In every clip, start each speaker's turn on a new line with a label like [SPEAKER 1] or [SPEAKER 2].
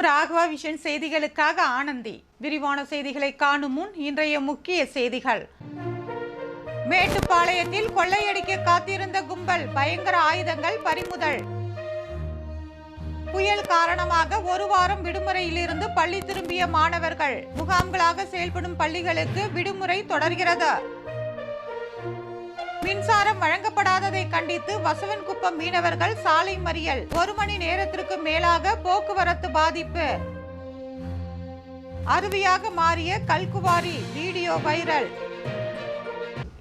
[SPEAKER 1] வணக்கம் ராகவா விஷன் செய்திகளுக்காக ஆனந்தி. விரிவான செய்திகளை காணும் முன் இன்றைய முக்கிய செய்திகள். மேட்டுப்பாளையத்தில் கொள்ளையடிக்க காத்திருந்த கும்பல் பயங்கர ஆயுதங்கள் பறிமுதல். புயல் காரணமாக ஒரு வாரம் விடுமுறையிலிருந்து பள்ளி திரும்பிய மாணவர்கள். முகாம்களாக செயல்படும் பள்ளிகளுக்கு விடுமுறை தொடர்கிறது. மின்சாரம் வழங்கப்படாததை கண்டித்து வசவன்குப்பம் மீனவர்கள் சாலை மறியல். ஒரு மணி நேரத்திற்கு மேலாக போக்குவரத்து பாதிப்பு. அருவியாக மாறிய கல்குவாரி வீடியோ வைரல்.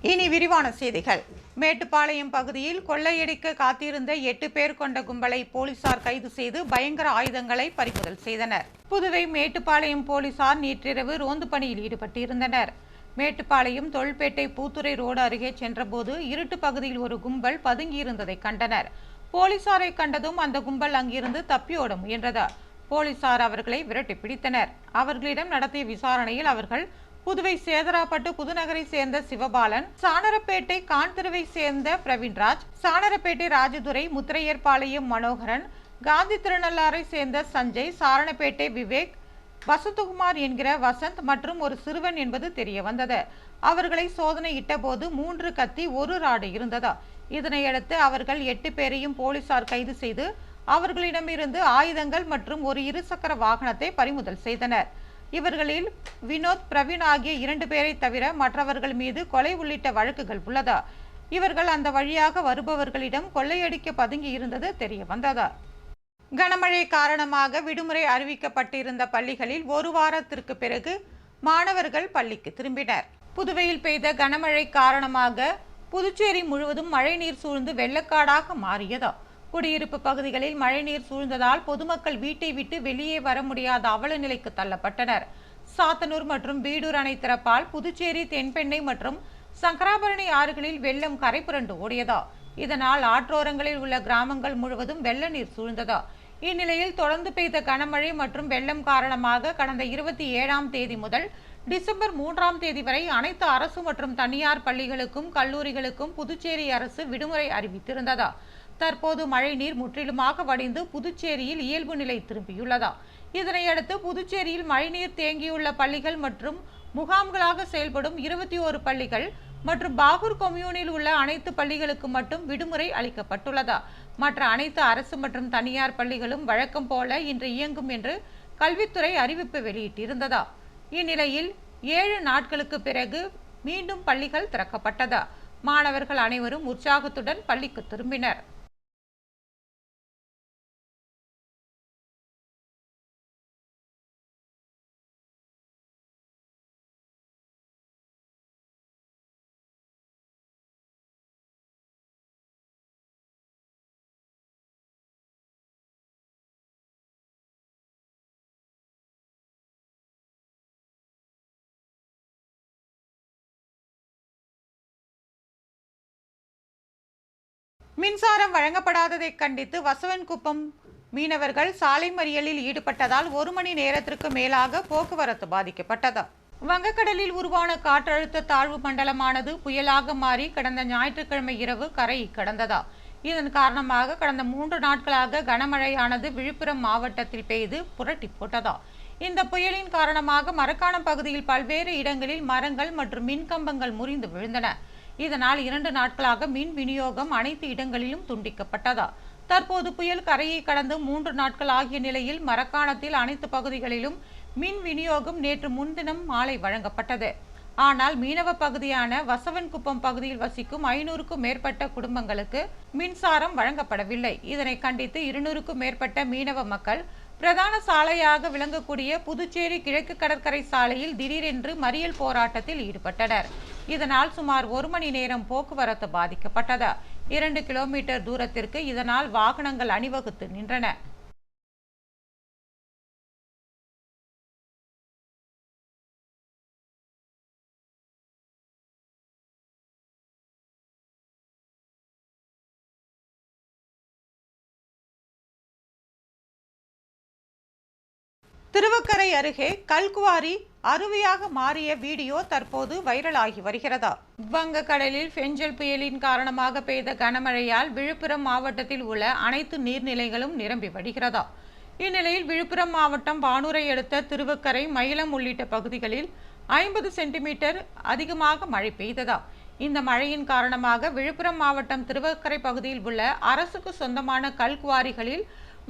[SPEAKER 1] இனி விரிவான செய்திகள். மேட்டுப்பாளையம் பகுதியில் கொள்ளையடிக்க காத்திருந்த எட்டு பேர் கொண்ட கும்பலை போலீசார் கைது செய்து பயங்கர ஆயுதங்களை பறிமுதல் செய்தனர். புதுவை மேட்டுப்பாளையம் போலீசார் நேற்றிரவு ரோந்து பணியில் ஈடுபட்டிருந்தனர். மேட்டுப்பாளையம் தொல்பேட்டை பூத்துறை ரோடு அருகே சென்றபோது இருட்டு பகுதியில் ஒரு கும்பல் பதுங்கியிருந்ததை கண்டனர். போலீசாரை கண்டதும் அந்த கும்பல் அங்கிருந்து தப்பியோட முயன்றது போலீசார் அவர்களை விரட்டி பிடித்தனர். அவர்களிடம் நடத்திய விசாரணையில் அவர்கள் புதுவை சேதராப்பட்டு புதுநகரை சேர்ந்த சிவபாலன் சாணரப்பேட்டை கான்திருவை சேர்ந்த பிரவீன்ராஜ் சாணரப்பேட்டை ராஜதுரை முத்திரையர்பாளையம் மனோகரன் காந்தி திருநள்ளாரை சேர்ந்த சஞ்சய் சாரணப்பேட்டை விவேக் வசந்தகுமார் என்கிற வசந்த் மற்றும் ஒரு சிறுவன் என்பது தெரிய வந்தது. அவர்களை சோதனையிட்ட போது மூன்று கத்தி ஒரு ராடு இருந்ததா? இதனையடுத்து அவர்கள் எட்டு பேரையும் போலீசார் கைது செய்து அவர்களிடமிருந்து ஆயுதங்கள் மற்றும் ஒரு இருசக்கர வாகனத்தை பறிமுதல் செய்தனர். இவர்களில் வினோத் பிரவீன் ஆகிய இரண்டு பேரை தவிர மற்றவர்கள் மீது கொலை உள்ளிட்ட வழக்குகள் உள்ளதா? இவர்கள் அந்த வழியாக வருபவர்களிடம் கொள்ளையடிக்க பதுங்கி இருந்தது தெரிய வந்ததா? கனமழை காரணமாக விடுமுறை அறிவிக்கப்பட்டிருந்த பள்ளிகளில் ஒரு வாரத்திற்கு பிறகு மாணவர்கள் பள்ளிக்கு திரும்பினர். புதுவையில் பெய்த கனமழை காரணமாக புதுச்சேரி முழுவதும் மழைநீர் சூழ்ந்து வெள்ளக்காடாக மாறியது குடியிருப்பு பகுதிகளில் மழைநீர் சூழ்ந்ததால் பொதுமக்கள் வீட்டை விட்டு வெளியே வர முடியாத அவல நிலைக்கு தள்ளப்பட்டனர். சாத்தனூர் மற்றும் பீடூர் அணை திறப்பால் புதுச்சேரி தென்பெண்ணை மற்றும் சங்கராபரணி ஆறுகளில் வெள்ளம் கரை புரண்டு ஓடியதா இதனால் ஆற்றோரங்களில் உள்ள கிராமங்கள் முழுவதும் வெள்ள நீர் சூழ்ந்ததா இந்நிலையில் தொடர்ந்து பெய்த கனமழை மற்றும் வெள்ளம் காரணமாக கடந்த இருபத்தி ஏழாம் தேதி முதல் டிசம்பர் மூன்றாம் தேதி வரை அனைத்து அரசு மற்றும் தனியார் பள்ளிகளுக்கும் கல்லூரிகளுக்கும் புதுச்சேரி அரசு விடுமுறை அறிவித்திருந்ததா. தற்போது மழைநீர் முற்றிலுமாக வடிந்து புதுச்சேரியில் இயல்பு நிலை திரும்பியுள்ளதா. இதனையடுத்து புதுச்சேரியில் மழைநீர் தேங்கியுள்ள பள்ளிகள் மற்றும் முகாம்களாக செயல்படும் இருபத்தி ஓரு பள்ளிகள் மற்றும் பாகூர் கொம்யூனில் உள்ள அனைத்து பள்ளிகளுக்கு மட்டும் விடுமுறை அளிக்கப்பட்டுள்ளதா. மற்ற அனைத்து அரசு மற்றும் தனியார் பள்ளிகளும் வழக்கம் போல இன்று இயங்கும் என்று கல்வித்துறை அறிவிப்பு வெளியிட்டிருந்ததா. இந்நிலையில் ஏழு நாட்களுக்கு பிறகு மீண்டும் பள்ளிகள் திறக்கப்பட்டதா. மாணவர்கள் அனைவரும் உற்சாகத்துடன் பள்ளிக்கு திரும்பினர். மின்சாரம் வழங்கப்படாததை கண்டித்து வசவன்குப்பம் மீனவர்கள் சாலை மறியலில் ஈடுபட்டதால் ஒரு மணி நேரத்திற்கு மேலாக போக்குவரத்து பாதிக்கப்பட்டது. வங்கக்கடலில் உருவான காற்றழுத்த தாழ்வு மண்டலமானது புயலாக மாறி கடந்த ஞாயிற்றுக்கிழமை இரவு கரையை கடந்ததா. இதன் காரணமாக கடந்த மூன்று நாட்களாக கனமழையானது விழுப்புரம் மாவட்டத்தில் பெய்து புரட்டி போட்டதா. இந்த புயலின் காரணமாக மரக்காணம் பகுதியில் பல்வேறு இடங்களில் மரங்கள் மற்றும் மின்கம்பங்கள் முறிந்து விழுந்தன. இதனால் இரண்டு நாட்களாக மின் விநியோகம் அனைத்து இடங்களிலும் துண்டிக்கப்பட்டதா? தற்போது புயல் கரையை கடந்து மூன்று நாட்கள் ஆகிய நிலையில் மரக்காணத்தில் அனைத்து பகுதிகளிலும் மின் விநியோகம் நேற்று முன்தினம் மாலை வழங்கப்பட்டது. ஆனால் மீனவ பகுதியான வசவன்குப்பம் பகுதியில் வசிக்கும் ஐநூறுக்கும் மேற்பட்ட குடும்பங்களுக்கு மின்சாரம் வழங்கப்படவில்லை. இதனை கண்டித்து இருநூறுக்கும் மேற்பட்ட மீனவ மக்கள் பிரதான சாலையாக விளங்கக்கூடிய புதுச்சேரி கிழக்கு கடற்கரை சாலையில் திடீரென்று மறியல் போராட்டத்தில் ஈடுபட்டனர். இதனால் சுமார் ஒரு மணி நேரம் போக்குவரத்து பாதிக்கப்பட்டது. இரண்டு கிலோமீட்டர் தூரத்திற்கு இதனால் வாகனங்கள் அணிவகுத்து நின்றன. திருவக்கரை அருகே கல்குவாரி அருவியாக மாறிய வீடியோ தற்போது வைரலாகி வருகிறதா? வங்கக்கடலில் பெஞ்சல் புயலின் காரணமாக பெய்த கனமழையால் விழுப்புரம் மாவட்டத்தில் உள்ள அனைத்து நீர்நிலைகளும் நிரம்பி வடிகிறதா? இந்நிலையில் விழுப்புரம் மாவட்டம் வானூரை அடுத்த திருவக்கரை மயிலம் உள்ளிட்ட பகுதிகளில் ஐம்பது சென்டிமீட்டர் அதிகமாக மழை பெய்ததா? இந்த மழையின் காரணமாக விழுப்புரம் மாவட்டம் திருவக்கரை பகுதியில் உள்ள அரசுக்கு சொந்தமான கல்குவாரிகளில்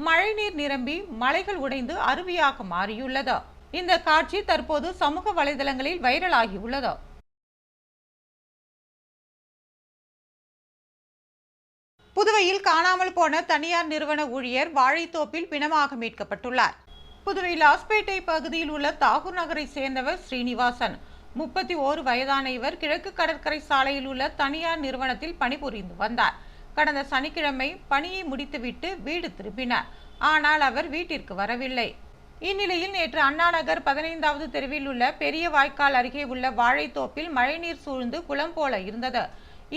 [SPEAKER 1] மழைநீர் நிரம்பி மலைகள் உடைந்து அருவியாக மாறியுள்ளது. இந்த காட்சி தற்போது சமூக வலைதளங்களில் வைரலாகியுள்ளது. புதுவையில் காணாமல் போன தனியார் நிறுவன ஊழியர் வாழைத்தோப்பில் பிணமாக மீட்கப்பட்டுள்ளார். புதுவை லாஸ்பேட்டை பகுதியில் உள்ள தாகூர் நகரை சேர்ந்தவர் ஸ்ரீனிவாசன். முப்பத்தி ஓரு வயதான இவர் கிழக்கு கடற்கரை சாலையில் உள்ள தனியார் நிறுவனத்தில் பணிபுரிந்து வந்தார். கடந்த சனிக்கிழமை பணியை முடித்துவிட்டு வீடு திரும்பினார். ஆனால் அவர் வீட்டிற்கு வரவில்லை. இந்நிலையில் நேற்று அண்ணா நகர் பதினைந்தாவது தெருவில் உள்ள பெரிய வாய்க்கால் அருகே உள்ள வாழைத்தோப்பில் மழைநீர் சூழ்ந்து குளம் போல இருந்தது.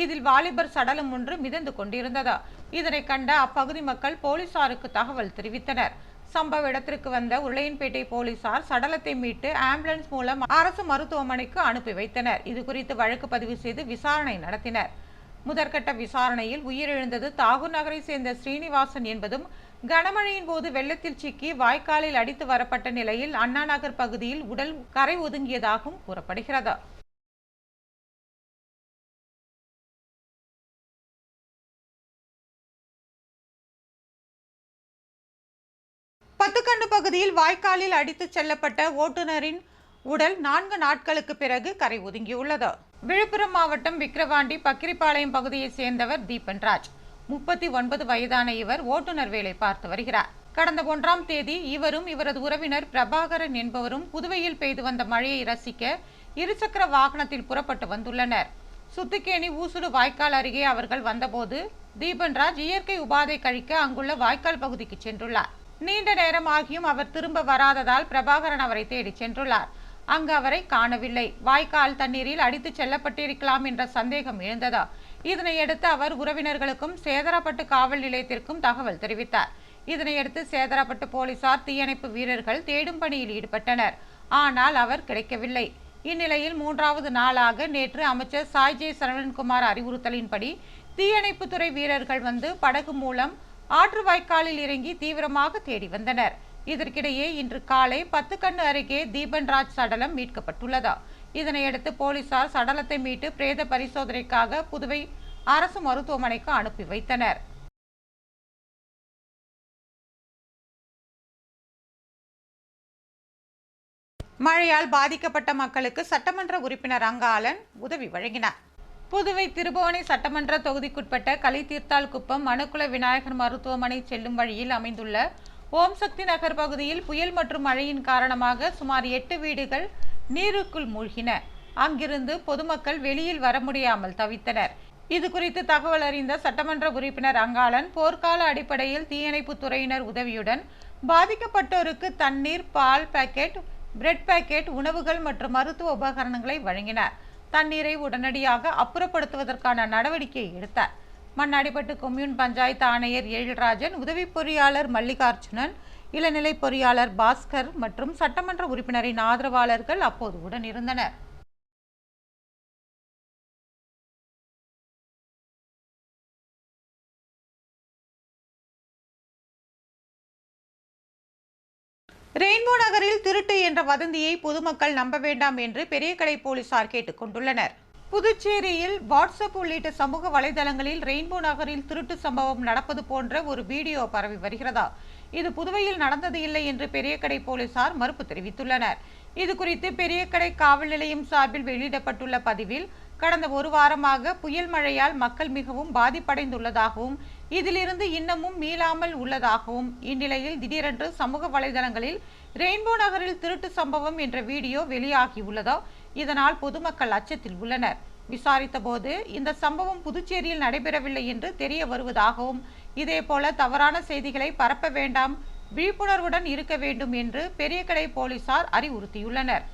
[SPEAKER 1] இதில் வாலிபர் சடலம் ஒன்று மிதந்து கொண்டிருந்தது. இதனை கண்ட அப்பகுதி மக்கள் போலீசாருக்கு தகவல் தெரிவித்தனர். சம்பவ இடத்திற்கு வந்த உருளையன்பேட்டை போலீசார் சடலத்தை மீட்டு ஆம்புலன்ஸ் மூலம் அரசு மருத்துவமனைக்கு அனுப்பி வைத்தனர். இது குறித்து வழக்கு பதிவு செய்து விசாரணை நடத்தினர். முதற்கட்ட விசாரணையில் உயிரிழந்தது தாகூர் நகரை சேர்ந்த ஸ்ரீனிவாசன் என்பதும் கனமழையின் போது வெள்ளத்தில் சிக்கி வாய்க்காலில் அடித்து வரப்பட்ட நிலையில் அண்ணா நகர் பகுதியில் உடல் கரை ஒதுங்கியதாகவும் கூறப்படுகிறது. பத்துக்கண்டு பகுதியில் வாய்க்காலில் அடித்துச் செல்லப்பட்ட ஓட்டுநரின் உடல் நான்கு நாட்களுக்கு பிறகு கரை ஒதுங்கியுள்ளது. விழுப்புரம் மாவட்டம் விக்கிரவாண்டி பக்கிரிப்பாளையம் பகுதியைச் சேர்ந்தவர் தீபன்ராஜ் முப்பத்தி ஒன்பது வயதான இவர் ஓட்டுநர் வேலை பார்த்து வருகிறார். கடந்த ஒன்றாம் தேதி இவரும் இவரது உறவினர் பிரபாகரன் என்பவரும் புதுவையில் பெய்து வந்த மழையை ரசிக்க இருசக்கர வாகனத்தில் புறப்பட்டு வந்துள்ளனர். சுத்துக்கேணி ஊசுடு வாய்க்கால் அருகே அவர்கள் வந்தபோது தீபன்ராஜ் இயற்கை உபாதை கழிக்க அங்குள்ள வாய்க்கால் பகுதிக்கு சென்றுள்ளார். நீண்ட நேரம் ஆகியும் அவர் திரும்ப வராததால் பிரபாகரன் அவரை தேடி சென்றுள்ளார். அங்கு அவரை காணவில்லை. வாய்க்கால் தண்ணீரில் அடித்து செல்லப்பட்டிருக்கலாம் என்ற சந்தேகம் எழுந்ததா? இதனையடுத்து அவர் உறவினர்களுக்கும் சேதராப்பட்டு காவல் நிலையத்திற்கும் தகவல் தெரிவித்தார். இதனையடுத்து சேதராப்பட்டு போலீசார் தீயணைப்பு வீரர்கள் தேடும் பணியில் ஈடுபட்டனர். ஆனால் அவர் கிடைக்கவில்லை. இந்நிலையில் மூன்றாவது நாளாக நேற்று அமைச்சர் சாய்ஜே சரவணன்குமார் அறிவுறுத்தலின்படி தீயணைப்புத்துறை வீரர்கள் வந்து படகு மூலம் ஆற்று வாய்க்காலில் இறங்கி தீவிரமாக தேடி வந்தனர். இதற்கிடையே இன்று காலை பத்து கண்ணு அருகே தீபன்ராஜ் சடலம் மீட்கப்பட்டுள்ளதா? இதனையடுத்து போலீசார் சடலத்தை மீட்டு பிரேத பரிசோதனைக்காக புதுவை அரசு மருத்துவமனைக்கு அனுப்பி வைத்தனர். மழையால் பாதிக்கப்பட்ட மக்களுக்கு சட்டமன்ற உறுப்பினர் அங்காளன் உதவி வழங்கினார். புதுவை திருபுவனை சட்டமன்ற தொகுதிக்குட்பட்ட கலித்தீர்த்தால் குப்பம் மனுக்குல விநாயகர் மருத்துவமனை செல்லும் வழியில் அமைந்துள்ள ஓம் சக்தி நகர் பகுதியில் புயல் மற்றும் மழையின் காரணமாக சுமார் எட்டு வீடுகள் நீருக்குள் மூழ்கின. அங்கிருந்து பொதுமக்கள் வெளியில் வர முடியாமல் தவித்தனர். இது குறித்து தகவல் அறிந்த சட்டமன்ற உறுப்பினர் அங்காளன் போர்க்கால அடிப்படையில் தீயணைப்பு துறையினர் உதவியுடன் பாதிக்கப்பட்டோருக்கு தண்ணீர் பால் பாக்கெட் பிரெட் பாக்கெட் உணவுகள் மற்றும் மருத்துவ உபகரணங்களை வழங்கினார். தண்ணீரை உடனடியாக அப்புறப்படுத்துவதற்கான நடவடிக்கை எடுத்தார். மண்ணாடிப்பட்டு கொம்யூன் பஞ்சாயத்து ஆணையர் எழில்ராஜன் உதவி பொறியாளர் மல்லிகார்ஜுனன் இளநிலை பொறியாளர் பாஸ்கர் மற்றும் சட்டமன்ற உறுப்பினரின் ஆதரவாளர்கள் அப்போது உடன் இருந்தனர் ரெயின்போ நகரில் திருட்டு என்ற வதந்தியை பொதுமக்கள் நம்ப வேண்டாம் என்று பெரியகடை போலீசார் கேட்டுக்கொண்டுள்ளனர். புதுச்சேரியில் வாட்ஸ்அப் உள்ளிட்ட சமூக வலைதளங்களில் ரெயின்போ நகரில் திருட்டு சம்பவம் நடப்பது போன்ற ஒரு வீடியோ பரவி வருகிறதா? இது புதுவையில் நடந்தது இல்லை என்று பெரியக்கடை போலீசார் மறுப்பு தெரிவித்துள்ளனர். இது குறித்து பெரியக்கடை காவல் நிலையம் சார்பில் வெளியிடப்பட்டுள்ள பதிவில் கடந்த ஒரு வாரமாக புயல் மழையால் மக்கள் மிகவும் பாதிப்படைந்துள்ளதாகவும் இதிலிருந்து இன்னமும் மீளாமல் உள்ளதாகவும் இந்நிலையில் திடீரென்று சமூக வலைதளங்களில் ரெயின்போ நகரில் திருட்டு சம்பவம் என்ற வீடியோ வெளியாகியுள்ளதோ? இதனால் பொதுமக்கள் அச்சத்தில் உள்ளனர். விசாரித்த போது இந்த சம்பவம் புதுச்சேரியில் நடைபெறவில்லை என்று தெரிய வருவதாகவும் இதேபோல தவறான செய்திகளை பரப்ப வேண்டாம் விழிப்புணர்வுடன் இருக்க வேண்டும் என்று பெரியகடை போலீசார் அறிவுறுத்தியுள்ளனர்.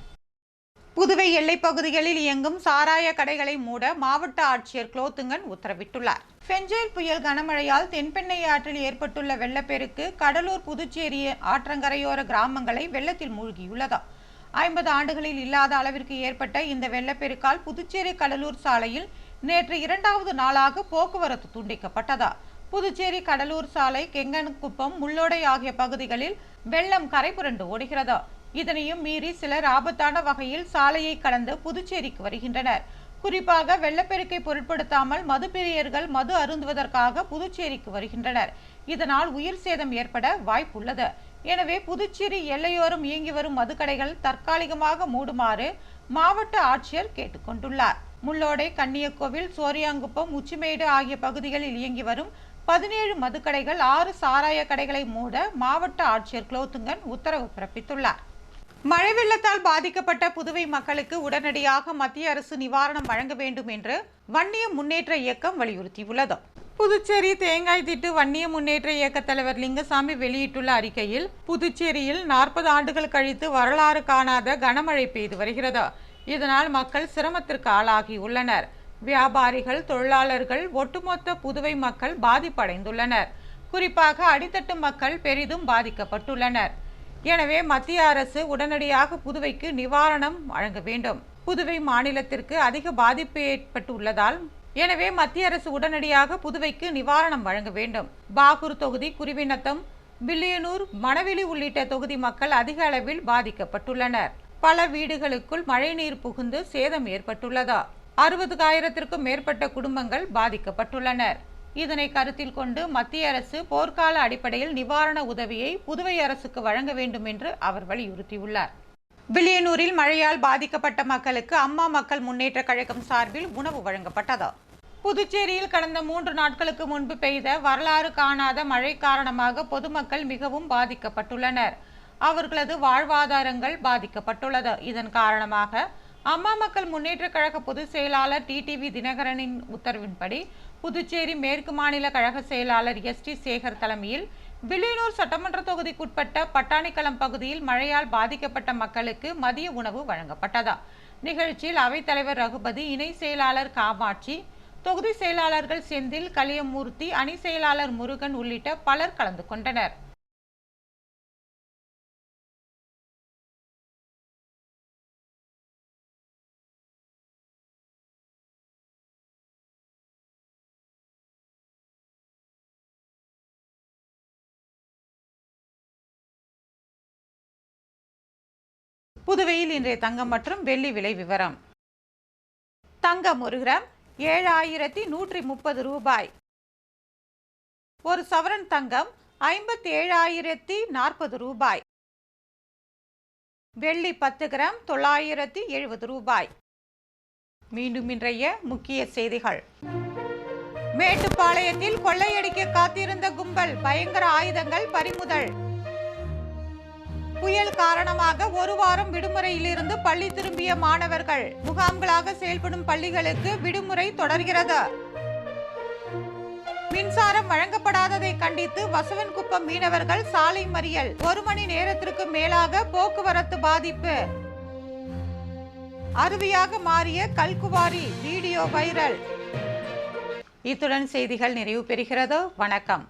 [SPEAKER 1] புதுவை எல்லைப் பகுதிகளில் இயங்கும் சாராய கடைகளை மூட மாவட்ட ஆட்சியர் குலோத்துங்கன் உத்தரவிட்டுள்ளார். பெஞ்சேல் புயல் கனமழையால் தென்பெண்ணை ஆற்றில் ஏற்பட்டுள்ள வெள்ளப்பெருக்கு கடலூர் புதுச்சேரி ஆற்றங்கரையோர கிராமங்களை வெள்ளத்தில் மூழ்கியுள்ளதா ஐம்பது ஆண்டுகளில் இல்லாத அளவிற்கு ஏற்பட்ட இந்த வெள்ளப்பெருக்கால் புதுச்சேரி கடலூர் சாலையில் நேற்று இரண்டாவது நாளாக போக்குவரத்து துண்டிக்கப்பட்டதா. புதுச்சேரி கடலூர் சாலை கெங்கன்குப்பம் முள்ளோடை ஆகிய பகுதிகளில் வெள்ளம் கரை புரண்டு ஓடுகிறது. இதனையும் மீறி சிலர் ஆபத்தான வகையில் சாலையை கடந்து புதுச்சேரிக்கு வருகின்றனர். குறிப்பாக வெள்ளப்பெருக்கை பொருட்படுத்தாமல் மதுப்பிரியர்கள் மது அருந்துவதற்காக புதுச்சேரிக்கு வருகின்றனர். இதனால் உயிர் சேதம் ஏற்பட வாய்ப்புள்ளது. எனவே புதுச்சேரி எல்லையோரம் இயங்கி வரும் மதுக்கடைகள் தற்காலிகமாக மூடுமாறு மாவட்ட ஆட்சியர் கேட்டுக்கொண்டுள்ளார். முள்ளோடை கன்னியக்கோவில் சோரியாங்குப்பம் உச்சிமேடு ஆகிய பகுதிகளில் இயங்கி வரும் பதினேழு மதுக்கடைகள் ஆறு சாராய கடைகளை மூட மாவட்ட ஆட்சியர் குலோத்துங்கன் உத்தரவு பிறப்பித்துள்ளார். மழை வெள்ளத்தால் பாதிக்கப்பட்ட புதுவை மக்களுக்கு உடனடியாக மத்திய அரசு நிவாரணம் வழங்க வேண்டும் என்று வன்னிய முன்னேற்ற இயக்கம் வலியுறுத்தியுள்ளது. புதுச்சேரி தேங்காய் திட்டு வன்னிய முன்னேற்ற இயக்க தலைவர் லிங்கசாமி வெளியிட்டுள்ள அறிக்கையில் புதுச்சேரியில் நாற்பது ஆண்டுகள் கழித்து வரலாறு காணாத கனமழை பெய்து வருகிறது. இதனால் மக்கள் சிரமத்திற்கு ஆளாகியுள்ளனர் வியாபாரிகள் தொழிலாளர்கள் ஒட்டுமொத்த புதுவை மக்கள் பாதிப்படைந்துள்ளனர். குறிப்பாக அடித்தட்டு மக்கள் பெரிதும் பாதிக்கப்பட்டுள்ளனர். எனவே மத்திய அரசு உடனடியாக புதுவைக்கு நிவாரணம் வழங்க வேண்டும். புதுவை மாநிலத்திற்கு அதிக பாதிப்பு ஏற்பட்டுள்ளதால் எனவே மத்திய அரசு உடனடியாக புதுவைக்கு நிவாரணம் வழங்க வேண்டும். பாகூர் தொகுதி குருவிநத்தம் பில்லியனூர் மணவெளி உள்ளிட்ட தொகுதி மக்கள் அதிக அளவில் பாதிக்கப்பட்டுள்ளனர். பல வீடுகளுக்குள் மழைநீர் புகுந்து சேதம் ஏற்பட்டுள்ளதா? அறுபதுக்காயிரத்திற்கும் மேற்பட்ட குடும்பங்கள் பாதிக்கப்பட்டுள்ளனர். இதனை கருத்தில் கொண்டு மத்திய அரசு போர்க்கால அடிப்படையில் நிவாரண உதவியை புதுவை அரசுக்கு வழங்க வேண்டும் என்று அவர் வலியுறுத்தியுள்ளார். வில்லியனூரில் மழையால் பாதிக்கப்பட்ட மக்களுக்கு அம்மா மக்கள் முன்னேற்ற கழகம் சார்பில் உணவு வழங்கப்பட்டது. புதுச்சேரியில் கடந்த மூன்று நாட்களுக்கு முன்பு பெய்த வரலாறு காணாத மழை காரணமாக பொதுமக்கள் மிகவும் பாதிக்கப்பட்டுள்ளனர். அவர்களது வாழ்வாதாரங்கள் பாதிக்கப்பட்டுள்ளது. இதன் காரணமாக அம்மா மக்கள் முன்னேற்ற கழக பொதுச் செயலாளர் டிடிவி தினகரனின் உத்தரவின்படி புதுச்சேரி மேற்கு மாநில கழக செயலாளர் எஸ் டி சேகர் தலைமையில் வில்லியனூர் சட்டமன்ற தொகுதிக்குட்பட்ட பட்டாணிக்களம் பகுதியில் மழையால் பாதிக்கப்பட்ட மக்களுக்கு மதிய உணவு வழங்கப்பட்டதா? நிகழ்ச்சியில் அவைத்தலைவர் ரகுபதி இணை செயலாளர் காமாட்சி தொகுதி செயலாளர்கள் செந்தில் கலியமூர்த்தி அணி செயலாளர் முருகன் உள்ளிட்ட பலர் கலந்து கொண்டனர். புதுவையில் இன்றைய தங்கம் மற்றும் வெள்ளி விலை விவரம். தங்கம் ஒரு கிராம் ஏழாயிரத்தி நூற்றி முப்பது ரூபாய். ஒரு சவரன் தங்கம் ஐம்பத்தி ஏழாயிரத்தி நாற்பது ரூபாய். வெள்ளி பத்து கிராம் தொள்ளாயிரத்தி எழுபது ரூபாய். மீண்டும் இன்றைய முக்கிய செய்திகள். மேட்டுப்பாளையத்தில் கொள்ளையடிக்க காத்திருந்த கும்பல் பயங்கர ஆயுதங்கள் பறிமுதல். புயல் காரணமாக ஒரு வாரம் விடுமுறையிலிருந்து பள்ளி திரும்பிய மாணவர்கள். முகாம்களாக செயல்படும் பள்ளிகளுக்கு விடுமுறை தொடர்கிறது. மின்சாரம் வழங்கப்படாததை கண்டித்து வசவன்குப்பம் மீனவர்கள் சாலை மறியல். ஒரு மணி நேரத்திற்கு மேலாக போக்குவரத்து பாதிப்பு. அருவியாக மாறிய கல்குவாரி வீடியோ வைரல். இத்துடன் செய்திகள் நிறைவு பெறுகிறது. வணக்கம்.